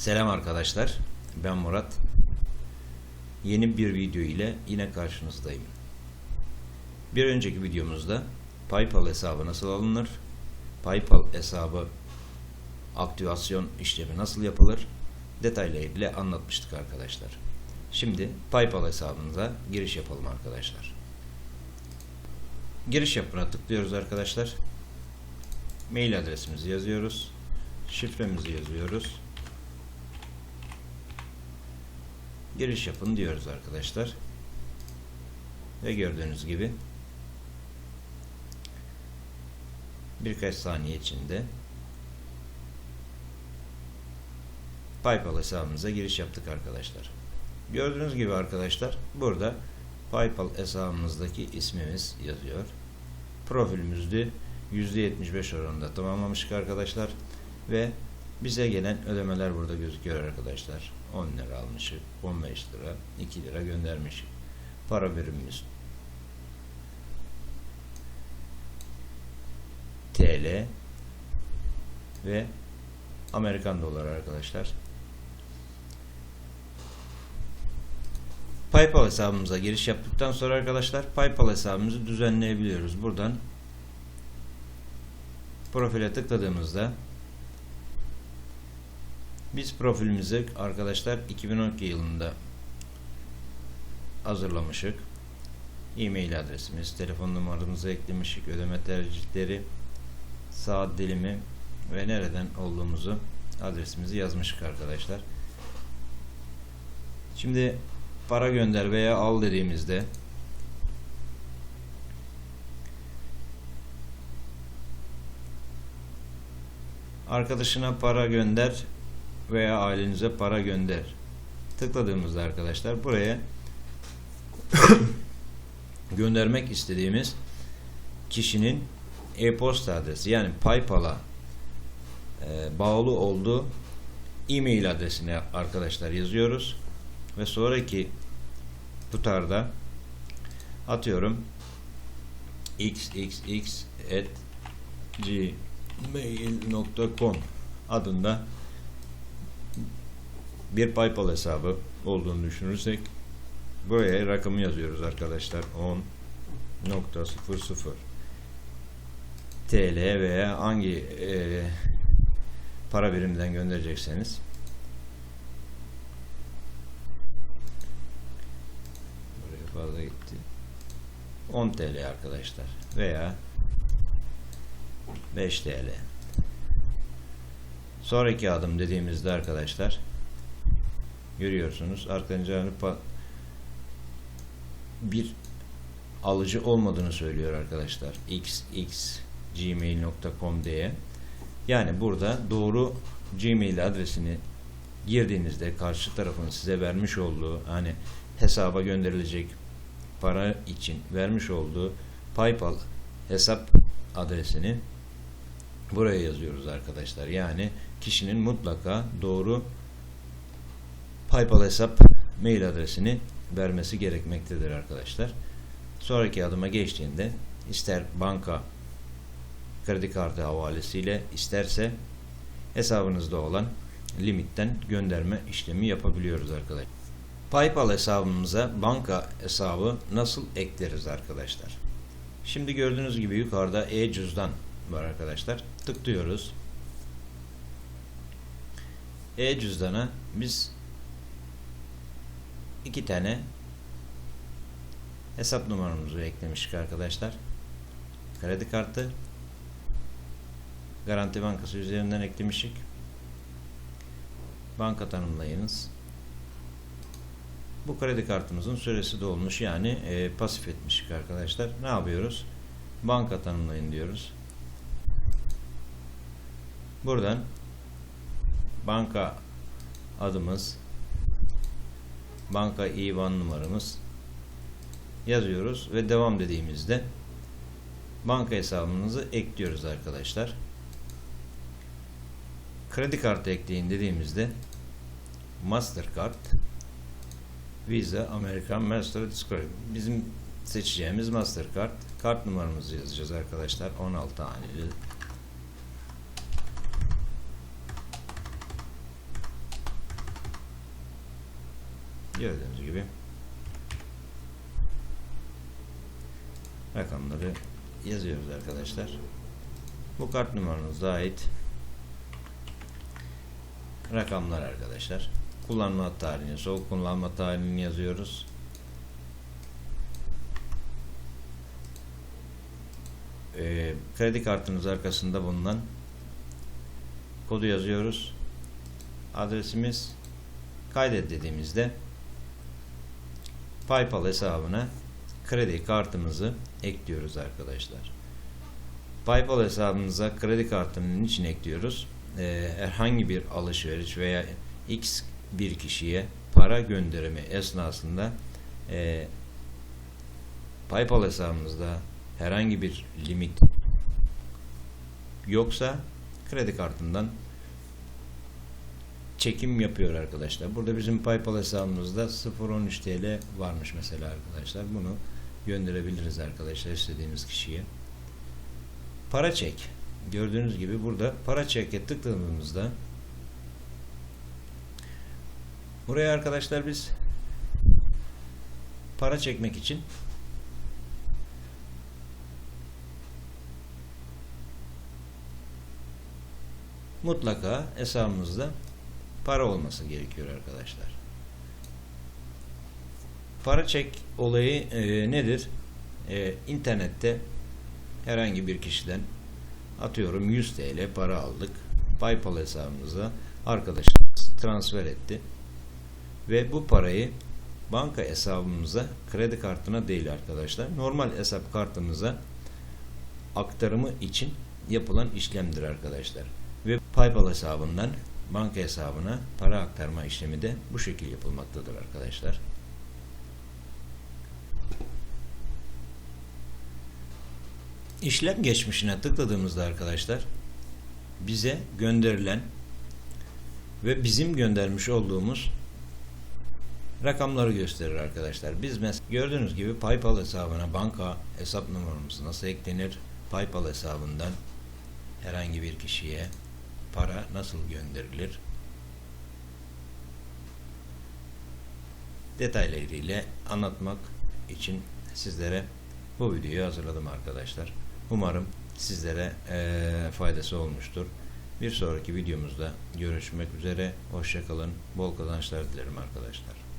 Selam arkadaşlar. Ben Murat. Yeni bir video ile yine karşınızdayım. Bir önceki videomuzda PayPal hesabı nasıl alınır? PayPal hesabı aktivasyon işlemi nasıl yapılır? Detaylarıyla anlatmıştık arkadaşlar. Şimdi PayPal hesabınıza giriş yapalım arkadaşlar. Giriş yapına tıklıyoruz arkadaşlar. Mail adresimizi yazıyoruz. Şifremizi yazıyoruz. Giriş yapın diyoruz arkadaşlar. Ve gördüğünüz gibi birkaç saniye içinde PayPal hesabımıza giriş yaptık arkadaşlar. Gördüğünüz gibi arkadaşlar burada PayPal hesabımızdaki ismimiz yazıyor. Profilimizde %75 oranında tamamlamıştık arkadaşlar. Ve bize gelen ödemeler burada gözüküyor arkadaşlar. 10 lira almışık, 15 lira, 2 lira göndermişik. Para birimimiz TL ve Amerikan doları arkadaşlar. PayPal hesabımıza giriş yaptıktan sonra arkadaşlar PayPal hesabımızı düzenleyebiliyoruz. Buradan profile tıkladığımızda biz profilimizi arkadaşlar 2012 yılında hazırlamışık. E-mail adresimiz, telefon numaramızı eklemişik, ödeme tercihleri, saat dilimi ve nereden olduğumuzu adresimizi yazmışık arkadaşlar. Şimdi para gönder veya al dediğimizde arkadaşına para gönder veya ailenize para gönder. Tıkladığımızda arkadaşlar buraya göndermek istediğimiz kişinin e-posta adresi yani PayPal'a e, bağlı olduğu e-mail adresini arkadaşlar yazıyoruz ve sonraki tutarda atıyorum xxx at gmail.com adında bir PayPal hesabı olduğunu düşünürsek buraya rakamı yazıyoruz arkadaşlar. 10.00 TL veya hangi e, para birimden gönderecekseniz. Buraya fazla gitti. 10 TL arkadaşlar veya 5 TL sonraki adım dediğimizde arkadaşlar görüyorsunuz. Arkadan bir alıcı olmadığını söylüyor arkadaşlar. Xxgmail.com diye. Yani burada doğru gmail adresini girdiğinizde karşı tarafın size vermiş olduğu hani hesaba gönderilecek para için vermiş olduğu paypal hesap adresini buraya yazıyoruz arkadaşlar. Yani kişinin mutlaka doğru PayPal hesap mail adresini vermesi gerekmektedir arkadaşlar. Sonraki adıma geçtiğinde ister banka kredi kartı havalesiyle isterse hesabınızda olan limitten gönderme işlemi yapabiliyoruz arkadaşlar. PayPal hesabımıza banka hesabı nasıl ekleriz arkadaşlar? Şimdi gördüğünüz gibi yukarıda e-cüzdan var arkadaşlar. Tıklıyoruz. E-cüzdana biz iki tane hesap numaramızı eklemiştik arkadaşlar. Kredi kartı Garanti Bankası üzerinden eklemiştik. Banka tanımlayınız. Bu kredi kartımızın süresi dolmuş yani e, pasif etmiştik arkadaşlar. Ne yapıyoruz? Banka tanımlayın diyoruz. Buradan banka adımız banka IBAN numaramız yazıyoruz ve devam dediğimizde banka hesabımızı ekliyoruz arkadaşlar. Kredi kartı ekleyin dediğimizde Mastercard, Visa, American, Master, Discovery. Bizim seçeceğimiz Mastercard. Kart numaramızı yazacağız arkadaşlar. 16 haneli. Gördüğünüz gibi rakamları yazıyoruz arkadaşlar. Bu kart numaranıza ait rakamlar arkadaşlar. Kullanma tarihini, son kullanma tarihini yazıyoruz. Ee, kredi kartınız arkasında bulunan kodu yazıyoruz. Adresimiz kaydet dediğimizde PayPal hesabına kredi kartımızı ekliyoruz arkadaşlar. PayPal hesabımıza kredi kartının için ekliyoruz. Ee, herhangi bir alışveriş veya X bir kişiye para gönderimi esnasında e, PayPal hesabımızda herhangi bir limit yoksa kredi kartından çekim yapıyor arkadaşlar. Burada bizim PayPal hesabımızda 0.13 TL varmış mesela arkadaşlar. Bunu gönderebiliriz arkadaşlar istediğimiz kişiye. Para çek. Gördüğünüz gibi burada para çeke tıkladığımızda buraya arkadaşlar biz para çekmek için mutlaka hesabımızda para olması gerekiyor arkadaşlar. Para çek olayı e, nedir? E, internette herhangi bir kişiden atıyorum 100 TL para aldık. PayPal hesabımıza arkadaşımız transfer etti. Ve bu parayı banka hesabımıza kredi kartına değil arkadaşlar. Normal hesap kartımıza aktarımı için yapılan işlemdir arkadaşlar. Ve PayPal hesabından banka hesabına para aktarma işlemi de bu şekilde yapılmaktadır arkadaşlar. İşlem geçmişine tıkladığımızda arkadaşlar bize gönderilen ve bizim göndermiş olduğumuz rakamları gösterir arkadaşlar. Biz mesela gördüğünüz gibi PayPal hesabına banka hesap numaramız nasıl eklenir? PayPal hesabından herhangi bir kişiye para nasıl gönderilir? Detaylarıyla anlatmak için sizlere bu videoyu hazırladım arkadaşlar. Umarım sizlere eee, faydası olmuştur. Bir sonraki videomuzda görüşmek üzere. Hoşçakalın. Bol kazançlar dilerim arkadaşlar.